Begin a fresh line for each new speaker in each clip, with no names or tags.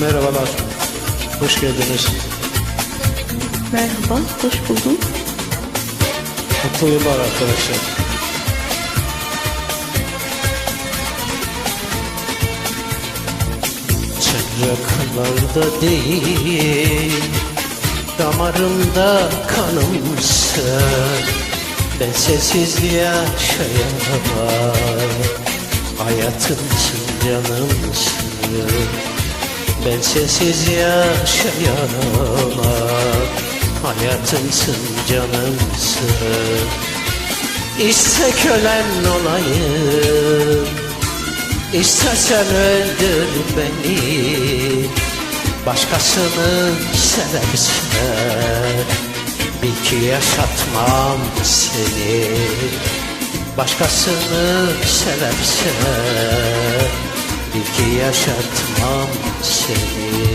Merhabalar. Hoş geldiniz.
Merhaba, hoş buldum.
Mutlu yıllar arkadaşlar. Çocuklarda değil Damarımda kanımsın Ben sensiz yaşayamam Hayatımsın canımsın Ben sensiz yaşayamam. Hayatımsın canımsın. İste kölen olayım. İstersen öldür beni. Başkasını seversen Bil ki yaşatmam seni. Başkasını seversen Ki yaşatmam seni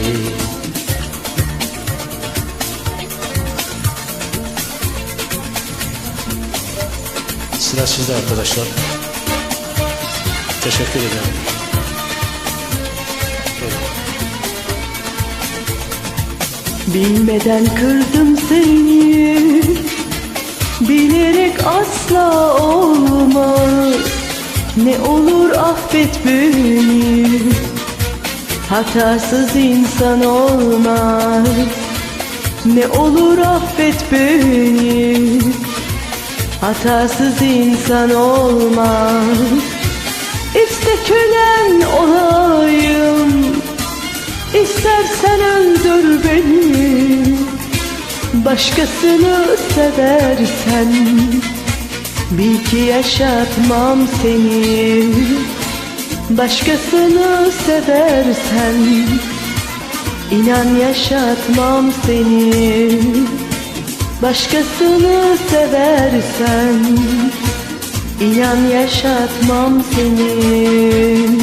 Sıra sizde arkadaşlar. Teşekkür ederim.
Bilmeden kırdım seni Bilerek asla olmaz Ne olur affet beni. Hatasız insan olmaz. Ne olur affet beni. Hatasız insan olmaz. İste kölen olayım. İstersen öldür beni. Başkasını seversen Bil ki yaşatmam seni. Başkasını seversen İnan yaşatmam seni. Başkasını seversen İnan yaşatmam seni